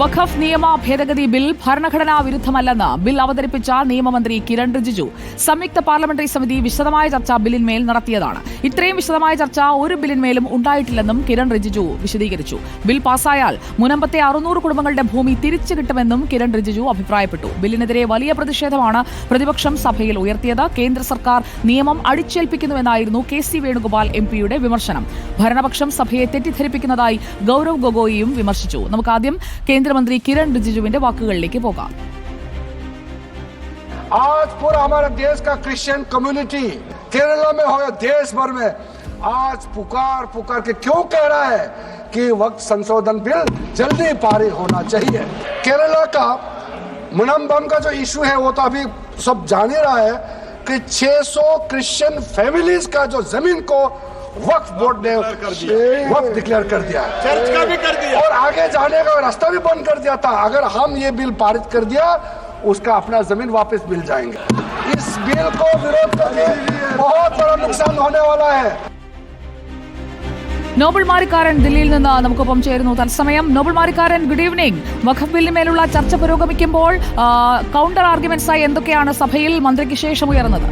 വഖഫ് നിയമ ഭേദഗതി ബിൽ ഭരണഘടനാ വിരുദ്ധമല്ലെന്ന് ബിൽ അവതരിപ്പിച്ച നിയമമന്ത്രി കിരൺ റിജിജു. സംയുക്ത പാർലമെന്ററി സമിതി വിശദമായ ചർച്ച ബില്ലിന്മേൽ നടത്തിയതാണ്. ഇത്രയും വിശദമായ ചർച്ച ഒരു ബില്ലിന്മേലും ഉണ്ടായിട്ടില്ലെന്നും കിരൺ റിജിജു വിശദീകരിച്ചു. ബിൽ പാസായാൽ മുനമ്പത്തെ അറുന്നൂറ് കുടുംബങ്ങളുടെ ഭൂമി തിരിച്ചു കിട്ടുമെന്നും കിരൺ റിജിജു അഭിപ്രായപ്പെട്ടു. ബില്ലിനെതിരെ വലിയ പ്രതിഷേധമാണ് പ്രതിപക്ഷം സഭയിൽ ഉയർത്തിയത്. കേന്ദ്ര സർക്കാർ നിയമം അടിച്ചേൽപ്പിക്കുന്നുവെന്നായിരുന്നു കെ സി വേണുഗോപാൽ എം പിയുടെ വിമർശനം. ഭരണപക്ഷം സഭയെ തെറ്റിദ്ധരിപ്പിക്കുന്നതായി ഗൌരവ് ഗൊഗോയിയും വിമർശിച്ചു. നമുക്ക് ആദ്യം കേന്ദ്രമന്ത്രി കിരൺ റിജിജുവിന്റെ വാക്കുകളിലേക്ക് പോകാം आज पूरा हमारा देश का क्रिश्चियन कम्युनिटी केरला में हो या देश भर में आज पुकार पुकार के क्यों कह रहा है कि वक्त संशोधन बिल जल्दी पारित होना चाहिए केरला का मुनम्बम का जो इशू है वो तो अभी सब जान ही रहा है कि 600 क्रिश्चियन फैमिलीज का जो जमीन को वक्फ बोर्ड ने वक्फ डिक्लेयर कर दिया है चर्च का भी कर दिया और आगे जाने का रास्ता भी बंद कर दिया था अगर हम ये बिल पारित कर दिया उसका अपना जमीन वापस मिल जाएंगे इस बिल को विरोध करके बहुत बड़ा नुकसान होने वाला है നോബിൾ മാരിക്കാരൻ ദില്ലിയിൽ നിന്ന് നമുക്കൊപ്പം ചേരുന്നു തത്സമയം നോബിൾ മാരിക്കാരൻ ഗുഡ് ഈവനിംഗ് വഖഫ് ബില്ലിന്മേലുള്ള ചർച്ച പുരോഗമിക്കുമ്പോൾ ആ, കൗണ്ടർ ആർഗ്യുമെന്റ്സായി എന്തൊക്കെയാണ് സഭയിൽ മന്ത്രിക്ക് ശേഷം ഉയർന്നത്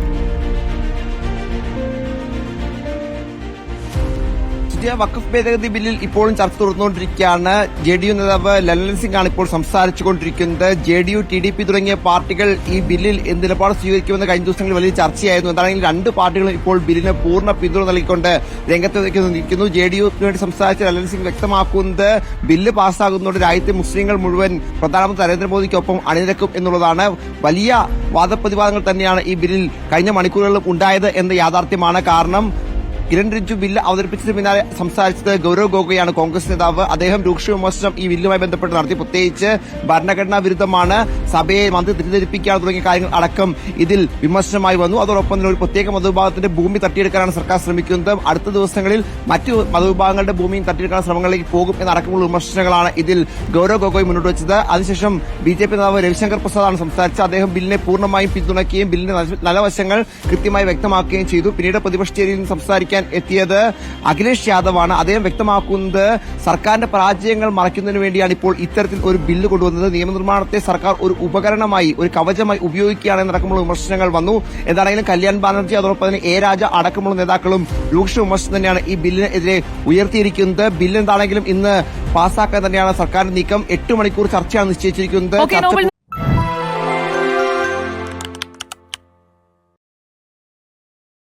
പുതിയ വഖഫ് ഭേദഗതി ബില്ലിൽ ഇപ്പോഴും ചർച്ച തുടർന്നുകൊണ്ടിരിക്കുകയാണ്. ജെ ഡി യു നേതാവ് ലലൻ സിംഗ് ആണ് ഇപ്പോൾ സംസാരിച്ചുകൊണ്ടിരിക്കുന്നത്. J D U T D P തുടങ്ങിയ പാർട്ടികൾ ഈ ബില്ലിൽ എന്ത് നിലപാട് സ്വീകരിക്കുമെന്ന് കഴിഞ്ഞ ദിവസങ്ങളിൽ വലിയ ചർച്ചയായിരുന്നു. എന്താണെങ്കിൽ രണ്ട് പാർട്ടികളും ഇപ്പോൾ ബില്ലിന് പൂർണ പിന്തുണ നൽകിക്കൊണ്ട് രംഗത്ത് നിൽക്കുന്നു. ജെ ഡി യുക്ക് വേണ്ടി സംസാരിച്ച ലലൻ സിംഗ് വ്യക്തമാക്കുന്നത് ബില്ല് പാസ്സാകുന്നതോടെ രാജ്യത്തെ മുസ്ലിങ്ങൾ മുഴുവൻ പ്രധാനമന്ത്രി നരേന്ദ്രമോദിക്കൊപ്പം അണിനിരക്കും എന്നുള്ളതാണ്. വലിയ വാദപ്രതിവാദങ്ങൾ തന്നെയാണ് ഈ ബില്ലിൽ കഴിഞ്ഞ മണിക്കൂറുകളിലും ഉണ്ടായത് എന്ന യാഥാർത്ഥ്യമാണ് കാരണം. കിരൺ റിജ്ജു ബില്ല് അവതരിപ്പിച്ചതിന് പിന്നാലെ സംസാരിച്ചത് ഗൌരവ് ഗോഗോയാണ് കോൺഗ്രസ് നേതാവ്. അദ്ദേഹം രൂക്ഷ വിമർശനം ഈ ബില്ലുമായി ബന്ധപ്പെട്ട് നടത്തി. പ്രത്യേകിച്ച് ഭരണഘടനാ വിരുദ്ധമാണ് സഭയെ മന്ത്രി തെറ്റിദ്ധരിപ്പിക്കാൻ തുടങ്ങിയ കാര്യങ്ങൾ അടക്കം ഇതിൽ വിമർശനമായി വന്നു. അതോടൊപ്പം തന്നെ ഒരു പ്രത്യേക മതവിഭാഗത്തിന്റെ ഭൂമി തട്ടിയെടുക്കാനാണ് സർക്കാർ ശ്രമിക്കുന്നത്. അടുത്ത ദിവസങ്ങളിൽ മറ്റു മതവിഭാഗങ്ങളുടെ ഭൂമിയും തട്ടിയെടുക്കാൻ ശ്രമങ്ങളിലേക്ക് പോകും എന്നടക്കമുള്ള വിമർശനങ്ങളാണ് ഇതിൽ ഗൌരവ് ഗൊഗോയ് മുന്നോട്ട് വെച്ചത്. അതിനുശേഷം ബി ജെ പി നേതാവ് രവിശങ്കർ പ്രസാദാണ് സംസാരിച്ചത്. അദ്ദേഹം ബില്ലിനെ പൂർണമായും പിന്തുണയ്ക്കുകയും ബില്ലിന്റെ നല്ല- വശങ്ങൾ കൃത്യമായി വ്യക്തമാക്കുകയും ചെയ്തു. പിന്നീട് പ്രതിപക്ഷ നിന്ന് സംസാരിക്കാൻ എത്തിയത് അഖിലേഷ് യാദവാണ്. അദ്ദേഹം വ്യക്തമാക്കുന്നത് സർക്കാരിന്റെ പരാജയങ്ങൾ മറയ്ക്കുന്നതിന് വേണ്ടിയാണ് ഇപ്പോൾ ഇത്തരത്തിൽ ഒരു ബില്ല് കൊണ്ടുവന്നത്. നിയമനിർമ്മാണത്തെ സർക്കാർ ഒരു ഉപകരണമായി ഒരു കവചമായി ഉപയോഗിക്കുകയാണ് എന്നടക്കമുള്ള വിമർശനങ്ങൾ വന്നു. എന്താണെങ്കിലും കല്യാൺ ബാനർജി അതോടൊപ്പം തന്നെ എ രാജ അടക്കമുള്ള നേതാക്കളും രൂക്ഷ വിമർശനം തന്നെയാണ് ഈ ബില്ലിനെതിരെ ഉയർത്തിയിരിക്കുന്നത്. ബില്ല് എന്താണെങ്കിലും ഇന്ന് പാസ്സാക്കാൻ തന്നെയാണ് സർക്കാരിന്റെ നീക്കം. എട്ട് മണിക്കൂർ ചർച്ചയാണ് നിശ്ചയിച്ചിരിക്കുന്നത്.